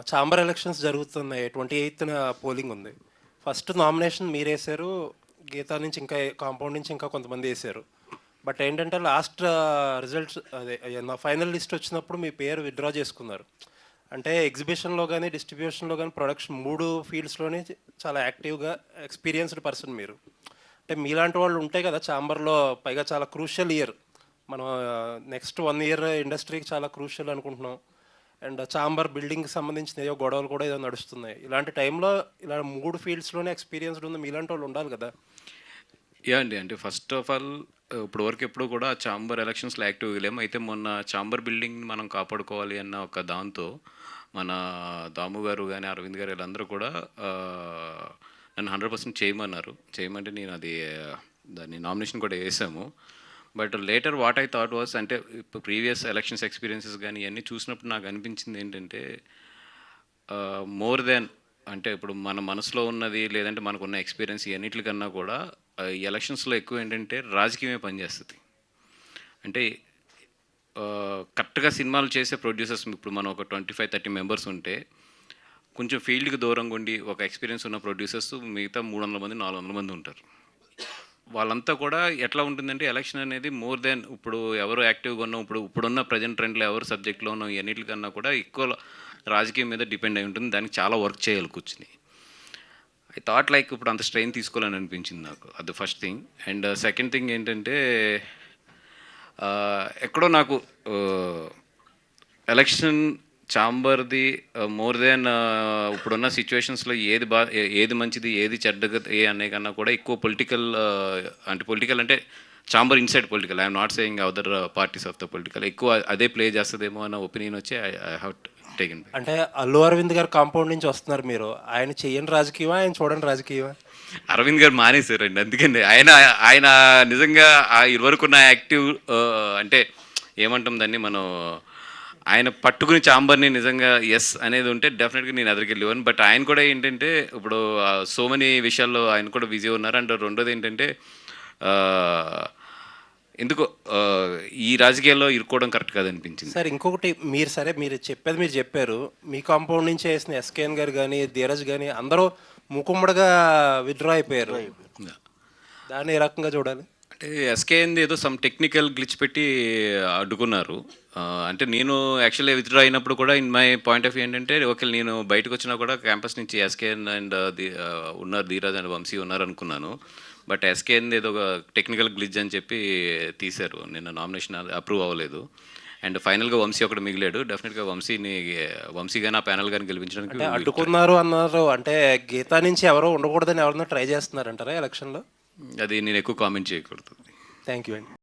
Chamber elections జరుగుతున్నాయి. Twenty ఎయిత్న polling ఉంది. ఫస్ట్ నామినేషన్ మీరు వేశారు గీతా నుంచి ఇంకా కాంపౌండ్ నుంచి ఇంకా కొంతమంది వేసారు. బట్ ఏంటంటే లాస్ట్ రిజల్ట్స్ అదే నా ఫైనల్ లిస్ట్ వచ్చినప్పుడు మీ పేరు విత్డ్రా చేసుకున్నారు. అంటే ఎగ్జిబిషన్లో కానీ డిస్ట్రిబ్యూషన్లో కానీ ప్రొడక్షన్ మూడు ఫీల్డ్స్లోనే చాలా యాక్టివ్గా ఎక్స్పీరియన్స్డ్ పర్సన్ మీరు. అంటే మీలాంటి వాళ్ళు ఉంటాయి కదా చాంబర్లో పైగా చాలా క్రూషియల్ ఇయర్. మనం నెక్స్ట్ వన్ ఇయర్ ఇండస్ట్రీకి చాలా క్రూషియల్ అనుకుంటున్నాం. అండ్ చాంబర్ బిల్డింగ్కి సంబంధించిన ఏదో గొడవలు కూడా ఏదో నడుస్తున్నాయి. ఇలాంటి టైంలో ఇలా మూడు ఫీల్డ్స్లోనే ఎక్స్పీరియన్స్డ్ ఉంది మీలాంటి వాళ్ళు ఉండాలి కదా. యా అండి. అంటే ఫస్ట్ ఆఫ్ ఆల్ ఇప్పుడు వరకు ఎప్పుడు కూడా చాంబర్ ఎలక్షన్స్లో యాక్టివ్ లేము. అయితే మొన్న చాంబర్ బిల్డింగ్ మనం కాపాడుకోవాలి అన్న ఒక దాంతో మన దాము గారు కానీ అరవింద్ గారు వీళ్ళందరూ కూడా నన్ను హండ్రెడ్ పర్సెంట్ చేయమన్నారు. చేయమంటే నేను అది దాన్ని నామినేషన్ కూడా వేసాము. But later what I thought was అంటే ఇప్పుడు ప్రీవియస్ ఎలక్షన్స్ ఎక్స్పీరియన్సెస్ కానీ ఇవన్నీ చూసినప్పుడు నాకు అనిపించింది ఏంటంటే మోర్ దెన్ అంటే ఇప్పుడు మన మనసులో ఉన్నది లేదంటే మనకున్న ఎక్స్పీరియన్స్ ఇవన్నిటికన్నా కూడా ఎలక్షన్స్లో ఎక్కువ ఏంటంటే రాజకీయమే పనిచేస్తుంది. అంటే కరెక్ట్గా సినిమాలు చేసే ప్రొడ్యూసర్స్ ఇప్పుడు మనం ఒక ట్వంటీ ఫైవ్ థర్టీ మెంబర్స్ ఉంటే కొంచెం ఫీల్డ్కి దూరంగా ఉండి ఒక ఎక్స్పీరియన్స్ ఉన్న ప్రొడ్యూసర్స్ మిగతా మూడు వందల మంది నాలుగు వందల మంది ఉంటారు. వాళ్ళంతా కూడా ఎట్లా ఉంటుందంటే ఎలక్షన్ అనేది మోర్ దెన్ ఇప్పుడు ఎవరు యాక్టివ్గా ఉన్నాం ఇప్పుడు ఇప్పుడున్న ప్రజెంట్ ట్రెండ్లో ఎవరు సబ్జెక్ట్లో ఉన్నాం కూడా ఎక్కువ రాజకీయం మీద డిపెండ్ అయి ఉంటుంది. దానికి చాలా వర్క్ చేయాలి కూర్చుని. ఐ థాట్ లైక్ ఇప్పుడు అంత స్ట్రెయిన్ తీసుకోవాలని అనిపించింది నాకు. అది first thing and second thing ఏంటంటే uh, ఎక్కడో నాకు uh, ఎలక్షన్ చాంబర్ది మోర్ దెన్ ఇప్పుడున్న సిచ్యువేషన్స్లో ఏది బా ఏది మంచిది ఏది చెడ్డగా ఏ అనే కన్నా కూడా ఎక్కువ పొలిటికల్ అంటే పొలిటికల్ అంటే chamber inside political I'm not saying other parties of the political ఎక్కువ అదే ప్లే చేస్తుందేమో అన్న ఒపీనియన్ వచ్చి ఐ ఐ హ్యావ్ టేకెన్ అంటే అల్లు అరవింద్ గారు కాంపౌండ్ నుంచి వస్తున్నారు మీరు. ఆయన చెయ్యని రాజకీయమా ఆయన చూడండి రాజకీయమా? అరవింద్ గారు మానేశారండి అందుకని. ఆయన ఆయన నిజంగా ఆ ఇరువరకున్న యాక్టివ్ అంటే ఏమంటాం దాన్ని మనం ఆయన పట్టుకుని చాంబర్ని నిజంగా ఎస్ అనేది ఉంటే డెఫినెట్గా నేను ఎదురుకెళ్ళేవాను బట్ ఆయన కూడా ఏంటంటే ఇప్పుడు సో మెనీ విషయాల్లో ఆయన కూడా బిజీ ఉన్నారు. అండ్ రెండోది ఏంటంటే ఎందుకో ఈ రాజకీయాల్లో ఇరుక్కోవడం కరెక్ట్ కాదనిపించింది. సార్ ఇంకొకటి మీరు సరే మీరు చెప్పేది మీరు చెప్పారు. మీ కాంపౌండ్ నుంచి వేసిన ఎస్కేఎన్ గారు కానీ ధీరజ్ కానీ అందరూ ముకుమ్మడిగా విత్డ్రా అయిపోయారు. దాన్ని ఏ రకంగా చూడాలి? అంటే ఎస్కేఎంది ఏదో సమ్ టెక్నికల్ గ్లిచ్ పెట్టి అడ్డుకున్నారు. అంటే నేను యాక్చువల్లీ విత్డ్రా అయినప్పుడు కూడా in my point of view ఏంటంటే ఓకే నేను బయటకు వచ్చినా కూడా క్యాంపస్ నుంచి ఎస్కేఎన్ అండ్ ది ఆ, ఉన్నారు ధీరాజ్ అండ్ వంశీ ఉన్నారు అనుకున్నాను బట్ ఎస్కేఎన్ ఏదో ఒక టెక్నికల్ గ్లిచ్ అని చెప్పి తీశారు. నిన్న నామినేషన్ అప్రూవ్ అవ్వలేదు. అండ్ ఫైనల్గా వంశీ ఒకటి మిగిలాడు. డెఫినెట్గా వంశీని వంశీ కానీ ఆ ప్యానల్ కానీ గెలిపించడానికి అడ్డుకున్నారు అన్నారు. అంటే గీతా నుంచి ఎవరో ఉండకూడదని ఎవరన్నా ట్రై చేస్తున్నారంటారా ఎలక్షన్లో అది నేను ఎక్కువ కామెంట్ చేయకూడదు. థ్యాంక్ యూ అండి.